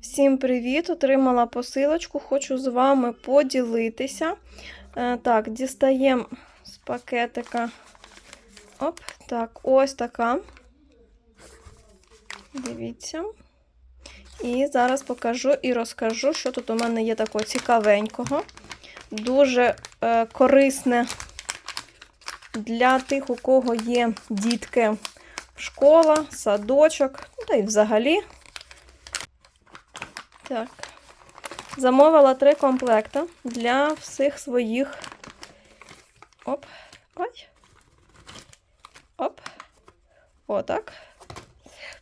Всім привіт! Отримала посилочку, хочу з вами поділитися. Е, так, дістаємо з пакетика. Оп, так, ось така. Дивіться. І зараз покажу і розкажу, що тут у мене є такого цікавенького. Дуже е, корисне для тих, у кого є дітки, школа, садочок, ну, та й взагалі. Так. Замовила три комплекти для всіх своїх. Оп. Ой. Оп. Отак.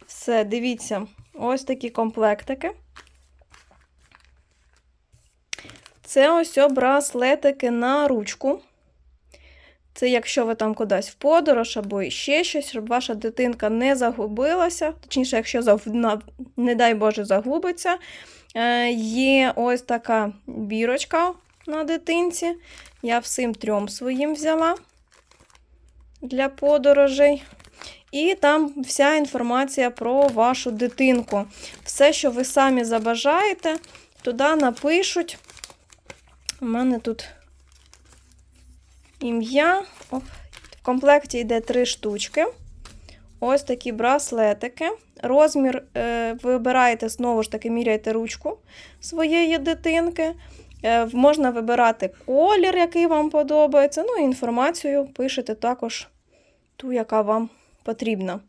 Все, дивіться, ось такі комплектики. Це ось браслетики на ручку. Це якщо ви там кудись в подорож або іще щось, щоб ваша дитинка не загубилася. Точніше, якщо не дай Боже, загубиться. Е, Є ось така бірочка на дитинці. Я всім трьом своїм взяла для подорожей. І там вся інформація про вашу дитинку. Все, що ви самі забажаєте, туди напишуть. У мене тут ім'я. В комплекті йде три штучки. Ось такі браслетики. Розмір е, ви вибираєте, знову ж таки, міряєте ручку своєї дитинки. Е, можна вибирати колір, який вам подобається. Ну і інформацію пишете також ту, яка вам потрібна.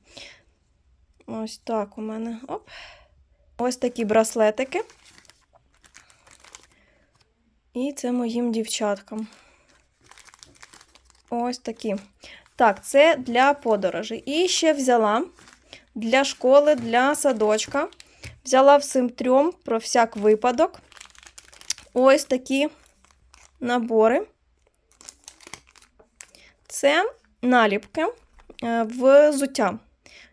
Ось так у мене. Оп. Ось такі браслетики. І це моїм дівчаткам. Ось такі. Так, це для подорожей. І ще взяла для школи, для садочка. Взяла всім трьом про всяк випадок. Ось такі набори. Це наліпки е, взуття.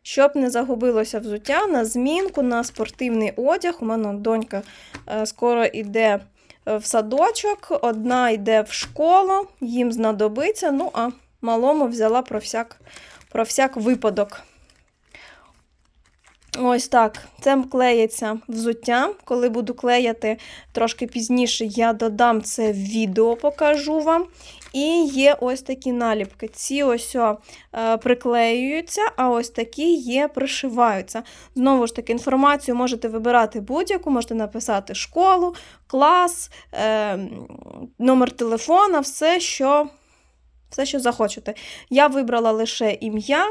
Щоб не загубилося взуття на змінку, на спортивний одяг. У мене донька е, скоро йде в садочок, одна йде в школу, їм знадобиться. Ну, а малому взяла про всяк, про всяк випадок. Ось так. Це клеїться взуття. Коли буду клеяти трошки пізніше, я додам це в відео, покажу вам. І є ось такі наліпки. Ці ось о, е, приклеюються, а ось такі є, пришиваються. Знову ж таки, інформацію можете вибирати будь-яку, можете написати школу, клас, е, номер телефона, все, що, все, що захочете. Я вибрала лише ім'я.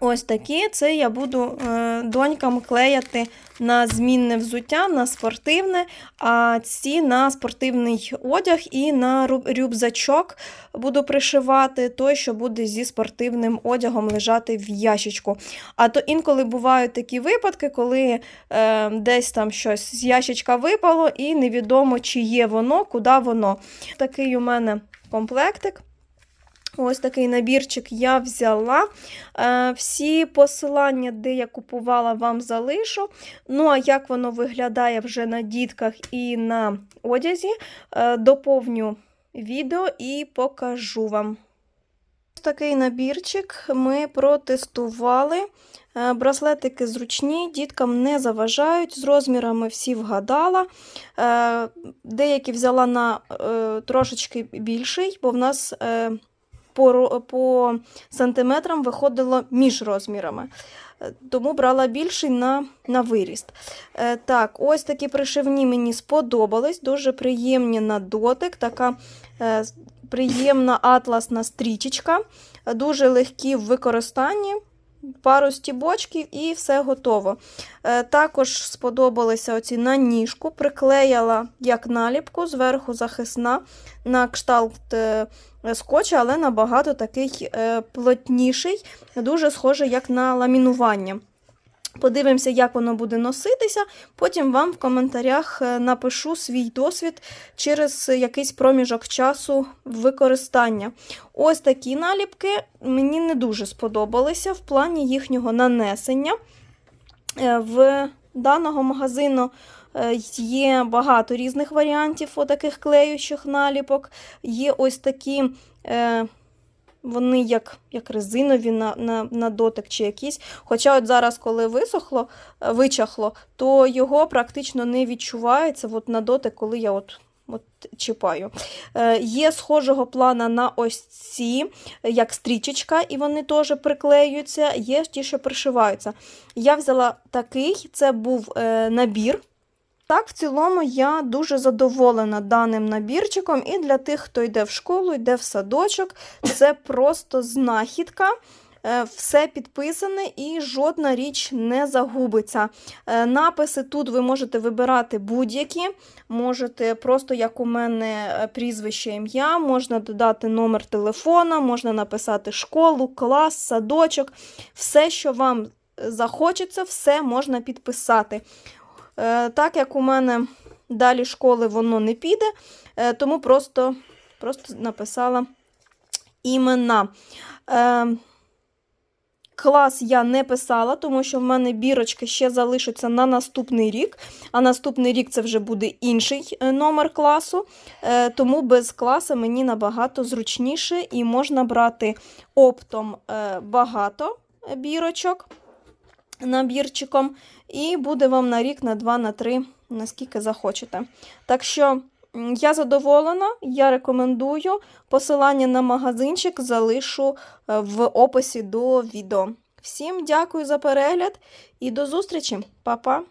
Ось такі. Це я буду е, донькам клеяти на змінне взуття, на спортивне, а ці на спортивний одяг і на рюкзачок буду пришивати той, що буде зі спортивним одягом лежати в ящичку. А то інколи бувають такі випадки, коли е, десь там щось з ящичка випало, і невідомо, чи є воно, куди воно. Такий у мене комплектик. Ось такий набірчик я взяла. Е, всі посилання, де я купувала, вам залишу. Ну, а як воно виглядає вже на дітках і на одязі, е, доповню відео і покажу вам. Ось такий набірчик ми протестували. Е, браслетики зручні, діткам не заважають, з розмірами всі вгадала. Деякі взяла на трошечки більший, бо в нас по по сантиметрам виходило між розмірами. Е, тому брала більший на на виріст. Е, так, ось такі пришивні мені сподобались, дуже приємні на дотик, така е, приємна атласна стрічечка, дуже легкі в використанні пару стібочків і все готово. Е, також сподобалися оці на ніжку, приклеїла як наліпку, зверху захисна на кшталт е, скотча, але набагато такий е, плотніший, дуже схожий як на ламінування. Подивимося, як воно буде носитися. Потім вам в коментарях е, напишу свій досвід через якийсь проміжок часу використання. Ось такі наліпки мені не дуже сподобалися в плані їхнього нанесення. Е, в даного магазину е, є багато різних варіантів таких клеючих наліпок. Є ось такі вони як, як резинові на, на, на дотик чи якісь. Хоча от зараз, коли висохло, е, вичахло, то його практично не відчувається от на дотик, коли я от, от чіпаю. Е, є схожого плана на ось ці, як стрічечка, і вони теж приклеюються, є ті, що пришиваються. Я взяла такий, це був е, набір. Так, в цілому я дуже задоволена даним набірчиком. І для тих, хто йде в школу, йде в садочок, це просто знахідка. Е, Все підписане і жодна річ не загубиться. Е, Написи тут ви можете вибирати будь-які. Можете просто, як у мене, е, прізвище ім'я, можна додати номер телефона, можна написати школу, клас, садочок. Все, що вам захочеться, все можна підписати. Е, Так як у мене далі школи воно не піде, е, тому просто, просто написала імена. Е, Клас я не писала, тому що в мене бірочки ще залишаться на наступний рік, а наступний рік це вже буде інший номер класу. Тому без класу мені набагато зручніше і можна брати оптом багато бірочок набірчиком, і буде вам на рік, на два, на три, наскільки захочете. Так що я задоволена, я рекомендую. Посилання на магазинчик залишу е, в описі до відео. Всім дякую за перегляд і до зустрічі, Па-па!